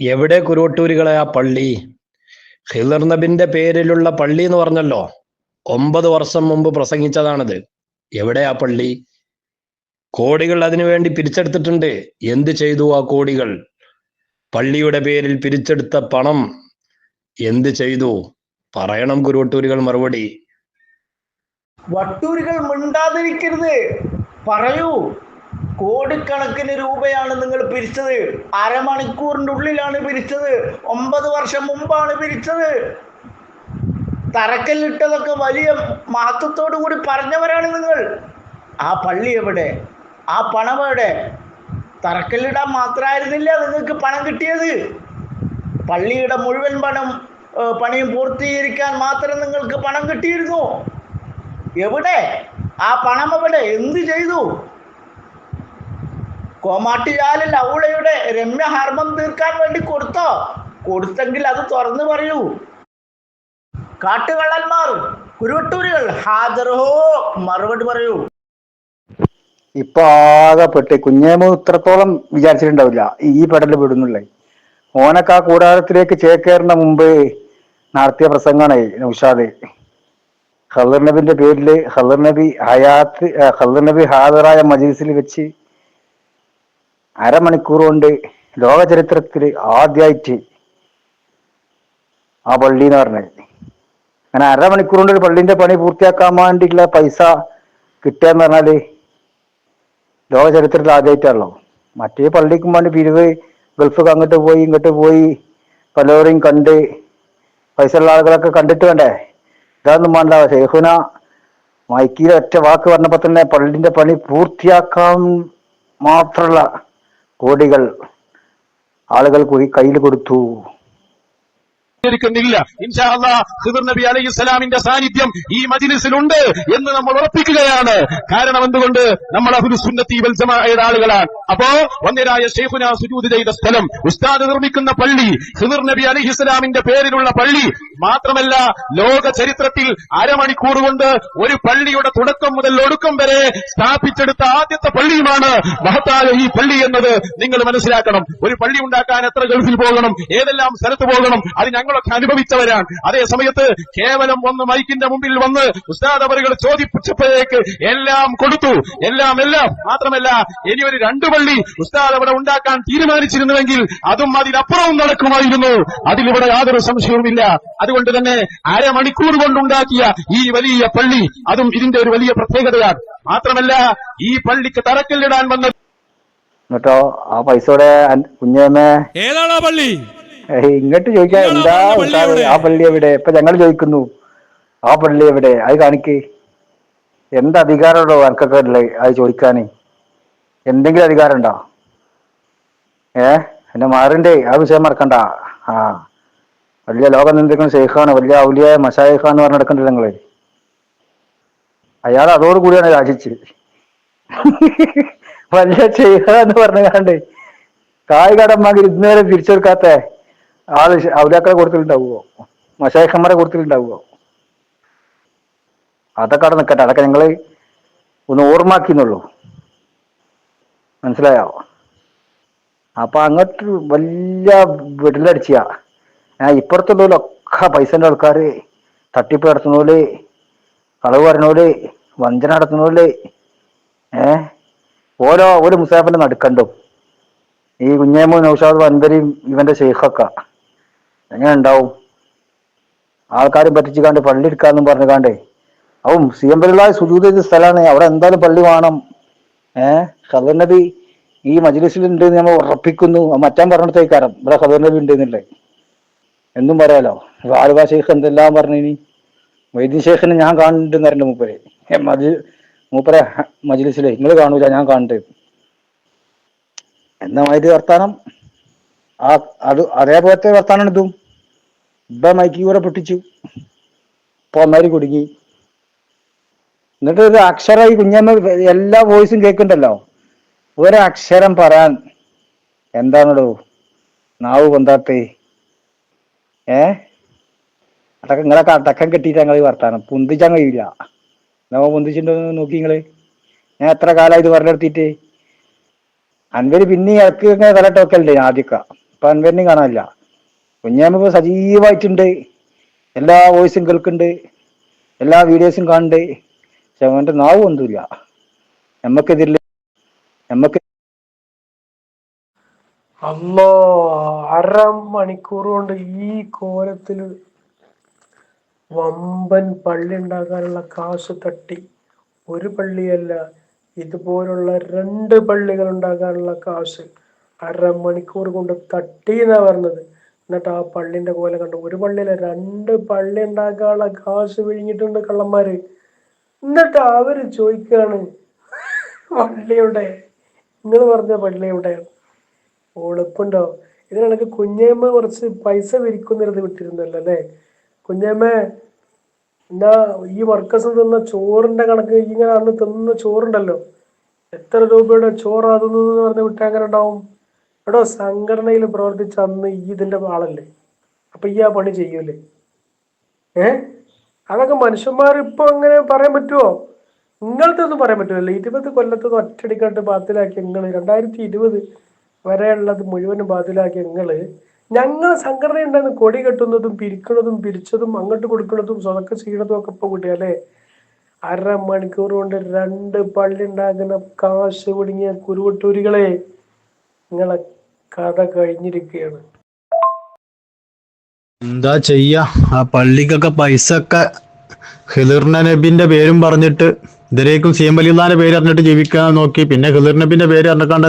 എവിടെ കുരുവട്ടൂരുകളെ ആ പള്ളി? ഹിലർ നബിന്റെ പേരിലുള്ള പള്ളി എന്ന് പറഞ്ഞല്ലോ. ഒമ്പത് വർഷം മുമ്പ് പ്രസംഗിച്ചതാണിത്. എവിടെ ആ പള്ളി? കോടികൾ അതിനുവേണ്ടി പിരിച്ചെടുത്തിട്ടുണ്ട്. എന്ത് ചെയ്തു ആ കോടികൾ? പള്ളിയുടെ പേരിൽ പിരിച്ചെടുത്ത പണം എന്ത് ചെയ്തു? പറയണം കുരുവട്ടൂരുകൾ മറുപടി. വട്ടൂരുകൾ മിണ്ടാതിരിക്കരുത്. പറയൂ. കോടിക്കണക്കിന് രൂപയാണ് നിങ്ങൾ പിരിച്ചത്. അരമണിക്കൂറിന്റെ ഉള്ളിലാണ് പിരിച്ചത്. ഒമ്പത് വർഷം മുമ്പാണ് പിരിച്ചത്. തറക്കല്ലിട്ടതൊക്കെ വലിയ മഹത്വത്തോടു കൂടി പറഞ്ഞവരാണ് നിങ്ങൾ. ആ പള്ളി എവിടെ? ആ പണം എവിടെ? തറക്കല്ലിടാൻ മാത്രമായിരുന്നില്ല നിങ്ങൾക്ക് പണം കിട്ടിയത്. പള്ളിയുടെ മുഴുവൻ പണം പണിയും പൂർത്തീകരിക്കാൻ മാത്രം നിങ്ങൾക്ക് പണം കിട്ടിയിരുന്നു. എവിടെ? ആ പണം എവിടെ? എന്ത് ചെയ്തു? കോമാട്ടിയാലിൽ ലൗളയുടെ രമ്യ ഹർമ്മം തീർക്കാൻ വേണ്ടി കൊടുത്തോ? കൊടുത്തെങ്കിൽ അത് തുറന്നു പറയൂ. കാട്ടുകള്ളന്മാർ കുരുവട്ടൂരുകൾ ഹാജറോ മറുപടി പറയൂ. ഇപ്പൊ ആകെ പെട്ട് കുഞ്ഞേമോ ഇത്രത്തോളം വിചാരിച്ചിട്ടുണ്ടാവില്ല. ഈ പെടൽ വിടുന്നുള്ളേ ഓനൊക്കെ ആ കൂടാരത്തിലേക്ക് ചേക്കേറുന്ന മുമ്പ് നടത്തിയ പ്രസംഗമാണ് നൗഷാദ്. ഖദർ നബിന്റെ പേരിൽ ഖദർ നബി ഹയാത്ത് ഹലർ നബി ഹാജറായ മജീസിൽ വെച്ച് അരമണിക്കൂർ കൊണ്ട് ലോക ചരിത്രത്തിൽ ആദ്യമായിട്ട് ആ പള്ളി എന്ന് പറഞ്ഞത്. അങ്ങനെ അരമണിക്കൂർ കൊണ്ട് ഒരു പള്ളിന്റെ പണി പൂർത്തിയാക്കാൻ വേണ്ടിയിട്ടുള്ള പൈസ കിട്ടുകയെന്ന് പറഞ്ഞാൽ ലോക ചരിത്രത്തിൽ ആദ്യമായിട്ടാണല്ലോ മറ്റേ പള്ളിക്കും വേണ്ടി പിരിവ് ഗൾഫൊക്കെ അങ്ങോട്ട് പോയി ഇങ്ങോട്ട് പോയി പലവരെയും കണ്ട് പൈസ ഉള്ള ആളുകളൊക്കെ കണ്ടിട്ട് വേണ്ടേ? ഇതൊന്നും വേണ്ട. ഷെയ്ഖുന മൈക്കിയിൽ ഒറ്റ വാക്ക് പറഞ്ഞപ്പോ തന്നെ പള്ളിന്റെ പണി പൂർത്തിയാക്കാൻ മാത്രമുള്ള കോടികൾ ആളുകൾ കൂടി കയ്യിൽ കൊടുത്തു ില്ല ഇൻഷാല്ലാ ഖിദർ നബി അലൈഹി സ്വലാമിന്റെ സാന്നിധ്യം ഈ മജിലിസിലുണ്ട് എന്ന് നമ്മൾ ഉറപ്പിക്കുകയാണ്. കാരണം എന്തുകൊണ്ട്? നമ്മൾ അഹുലുസുന്നത്തി വൽ ജമാഅയുടെ ആളുകളാണ്. അപ്പോ വന്യരായ ഷെയ്ഖുന സുജൂദ് ചെയ്ത സ്ഥലം ഉസ്താദ് നിർമ്മിക്കുന്ന പള്ളി ഖിദർ നബി അലൈഹി സ്വലാമിന്റെ പേരിലുള്ള പള്ളി മാത്രമല്ല ലോക ചരിത്രത്തിൽ അരമണിക്കൂർ കൊണ്ട് ഒരു പള്ളിയുടെ തുടക്കം മുതൽ ഒടുക്കം വരെ സ്ഥാപിച്ചെടുത്ത ആദ്യത്തെ പള്ളിയുമാണ് മഹത്തായ ഈ പള്ളി എന്നത്. നിങ്ങൾ മനസ്സിലാക്കണം ഒരു പള്ളി ഉണ്ടാക്കാൻ എത്ര ഗൾഫിൽ പോകണം ഏതെല്ലാം സ്ഥലത്ത് പോകണം അത് ഞങ്ങളൊക്കെ അനുഭവിച്ചവരാണ്. അതേ സമയത്ത് കേവലം വന്ന് മൈക്കിന്റെ മുമ്പിൽ വന്ന് ഉസ്താദ് അവരുകൾ ചോദിപ്പിച്ചപ്പോഴേക്ക് എല്ലാം കൊടുത്തു. എല്ലാം എല്ലാം. മാത്രമല്ല ഇനി ഒരു രണ്ടു പള്ളി ഉസ്താദ് അവിടെ ഉണ്ടാക്കാൻ തീരുമാനിച്ചിരുന്നുവെങ്കിൽ അതും അതിനപ്പുറവും നടക്കുമായിരുന്നു. അതിലിവിടെ യാതൊരു സംശയവുമില്ല. അതുകൊണ്ട് തന്നെ അരമണിക്കൂർ കൊണ്ടുണ്ടാക്കിയ ഈ വലിയ പള്ളി അതും ഇതിന്റെ ഒരു വലിയ പ്രത്യേകതയാണ്. മാത്രമല്ല ഈ പള്ളിക്ക് തറക്കല്ലിടാൻ വന്ന എന്നിട്ടോ ആ പൈസയുടെ കുഞ്ഞേമേ ഏതാണ് ആ പള്ളി? ഇങ്ങോട്ട് ചോദിക്കാൻ എന്താ പറഞ്ഞ? ആ പള്ളി എവിടെ? ഇപ്പൊ ഞങ്ങൾ ചോദിക്കുന്നു. ആ പള്ളി എവിടെ? അത് കാണിക്ക്. എന്ത് അധികാരമുണ്ടോ എനിക്കൊക്കെ അല്ലേ അത് ചോദിക്കാന്? എന്തെങ്കിലും അധികാരം ഉണ്ടോ? ഏ? എന്നെ മാറിണ്ടേ ആ വിഷയം മറക്കണ്ട. ആ. വലിയ ലോകം നിന്ദിക്കുന്ന ഷെയ്ഖാണ് വലിയ ഔലിയായ മഷായിഖാന്ന് പറഞ്ഞ് നടക്കണ്ടല്ലോ നിങ്ങൾ. അയാൾ അതോടുകൂടിയാണ് രാജിച്ച്. വലിയ ഷെയ്ഖാന്ന് പറഞ്ഞാണ്ട് കായ് കടമാക്കി ഇന്നുവരെ തിരിച്ചെടുക്കാത്ത ആൾ ഔലിയാക്കളെ കൊടുത്തിട്ടുണ്ടാവുമോ മഷായിഖന്മാരെ കൊടുത്തിട്ടുണ്ടാവുമോ അതൊക്കെ അവിടെ നിൽക്കട്ടെ അതൊക്കെ ഞങ്ങൾ ഒന്ന് ഓർമ്മാക്കിന്നുള്ളൂ മനസ്സിലായോ? അപ്പൊ അങ്ങോട്ട് വലിയ വിടലടിച്ച ഞാൻ ഇപ്പുറത്തുള്ളവരൊക്കെ പൈസന്റെ ആൾക്കാര് തട്ടിപ്പ് നടത്തുന്നോൽ കളവ് പറഞ്ഞോൽ വഞ്ചന നടത്തുന്നോൽ ഏ? ഓരോ ഒരു മുസാഫിന്റെ നടുക്കണ്ടും. ഈ കുഞ്ഞേമോ നൗഷാദ് അൻവരിയും ഇവന്റെ ഷെയ്ഖൊക്കെ എങ്ങനെ ഉണ്ടാവും ആൾക്കാരും പറ്റിച്ചു കാണ്ട് പള്ളി എടുക്കാന്നും പറഞ്ഞു കാണ്ടേ ആവും സി എം ബലായ സുജൂത് ചെയ്ത സ്ഥലമാണ്. അവിടെ എന്തായാലും പള്ളി വേണം. ഏഹ് ഖദർ നബി ഈ മജ്ലിസിൽ ഉണ്ട് നമ്മൾ ഉറപ്പിക്കുന്നു. മറ്റാൻ പറഞ്ഞിടത്തേക്കാരം. ഇവിടെ ഖദർ നബി ഉണ്ട് എന്നില്ലേ എന്നും പറയാലോ ആലുവ ഷെയ്ഖ് എന്തെല്ലാം പറഞ്ഞു ഇനി വൈദ്യ ഷെയ്ഖിനെ ഞാൻ കാണുന്നുണ്ടെന്ന് പറഞ്ഞു മൂപ്പരെ. മജി മൂപ്പരെ മജ്ലിസിലെ. നിങ്ങൾ കാണൂല ഞാൻ കാണുന്നുണ്ട് എന്നാ മാതിരി വർത്താനം? ആ അത് അതേപോലത്തെ വർത്താനം ഇതും ഇപ്പൊ മൈക്കി കൂടെ പൊട്ടിച്ചു? പോന്നാരി കുടുങ്ങി. എന്നിട്ട് ഒരു അക്ഷരം ഈ കുഞ്ഞമ്മ എല്ലാ വോയിസും കേൾക്കുന്നുണ്ടല്ലോ ഒരക്ഷരം പറയാൻ എന്താണോ നാവ് പൊന്താത്തേ. ഏ? അതൊക്കെ നിങ്ങളൊക്കെ അടക്കം കെട്ടിയിട്ട് ഞങ്ങൾ വർത്താനം. പൊന്തിച്ചാൻ കഴിയില്ല. നമ്മ പൊന്തിച്ചിട്ടുണ്ടോ നോക്കി നിങ്ങൾ. ഞാൻ എത്ര കാലമായി ഇത് പറഞ്ഞെടുത്തിട്ട്? അൻവര് പിന്നെ ഇറക്കി ഇങ്ങനെ തലട്ടൊക്കെ അല്ലേ ആദ്യമൊക്കെ. അപ്പൊ അൻവരിനെയും കാണാനില്ല. സജീവായിട്ടുണ്ട്. സജീവമായിട്ടുണ്ട് എല്ലാ വോയിസും കേൾക്കുന്നുണ്ട്. എല്ലാ വീഡിയോസും കാണുന്നുണ്ട്. പക്ഷെ അവന്റെ നാവും ഒന്നുമില്ല. നമ്മക്കെതിരിൽ നമ്മക്ക് അല്ലോ അര മണിക്കൂർ കൊണ്ട് ഈ കോലത്തിൽ വമ്പൻ പള്ളി ഉണ്ടാക്കാനുള്ള കാശ് തട്ടി ഒരു പള്ളിയല്ല ഇതുപോലുള്ള രണ്ട് പള്ളികൾ ഉണ്ടാക്കാനുള്ള കാശ് അരമണിക്കൂർ കൊണ്ട് തട്ടി എന്നാ പറഞ്ഞത്. എന്നിട്ട് ആ പള്ളിന്റെ കോല കണ്ടു. ഒരു പള്ളിയില്ല രണ്ട് പള്ളി ഉണ്ടാക്കാനുള്ള കാശ് വിഴിഞ്ഞിട്ടുണ്ട് കള്ളന്മാര്. എന്നിട്ട് അവർ ചോദിക്കാണ് പള്ളിയുടെ നിങ്ങൾ പറഞ്ഞ പള്ളിയുടെ എളുപ്പുണ്ടോ ഇതിനിടയ്ക്ക് കുഞ്ഞേമ്മ കുറച്ച് പൈസ വിരിക്കുന്നിരുന്ന് വിട്ടിരുന്നല്ലോ അല്ലേ? കുഞ്ഞേമ്മ എന്നാ ഈ വർക്കസ് തിന്ന ചോറിന്റെ കണക്ക് ഇങ്ങനെ അന്ന് തിന്ന ചോറുണ്ടല്ലോ? എത്ര രൂപയുടെ ചോറ് അതെന്ന് പറഞ്ഞ് വിട്ടാൽ ഉണ്ടാവും എടോ സംഘടനയിൽ പ്രവർത്തിച്ച അന്ന് ഈ ഇതിന്റെ ആളല്ലേ അപ്പൊ ഈ ആ പണി ചെയ്യൂലേ? ഏ? അതൊക്കെ മനുഷ്യന്മാർ ഇപ്പൊ അങ്ങനെ പറയാൻ പറ്റുമോ നിങ്ങളത്തെ ഒന്നും പറയാൻ പറ്റുമല്ലോ ഇരുപത് കൊല്ലത്ത് ഒറ്റടിക്കട്ട് ബാത്തിലാക്കി നിങ്ങൾ രണ്ടായിരത്തി ഇരുപത് വരെയുള്ളത് മുഴുവനും ബാത്തിലാക്കി നിങ്ങൾ ഞങ്ങൾ സംഘടന ഉണ്ടായിരുന്നു കൊടി കെട്ടുന്നതും പിരിക്കുന്നതും പിരിച്ചതും അങ്ങോട്ട് കൊടുക്കുന്നതും സ്വതക്ക ചെയ്യണതും ഒക്കെ ഇപ്പൊ കൂട്ടിയല്ലേ അര മണിക്കൂർ കൊണ്ട് രണ്ട് പള്ളി ഉണ്ടാക്കുന്ന കാശ് കുടുങ്ങിയ കുരുവട്ടൂരികളെ നിങ്ങളെ കഥ കഴിഞ്ഞിരിക്കുകയാണ്. എന്താ ചെയ്യ? ആ പള്ളിക്കൊക്കെ പൈസ ഒക്കെ ഹിലിർന നബിന്റെ പേരും പറഞ്ഞിട്ട് ഇതിലേക്കും സി പേര് അറിഞ്ഞിട്ട് ജീവിക്കാൻ നോക്കി. പിന്നെ ഹിലിർ നബിന്റെ പേര് അറിഞ്ഞിക്കാണ്ട്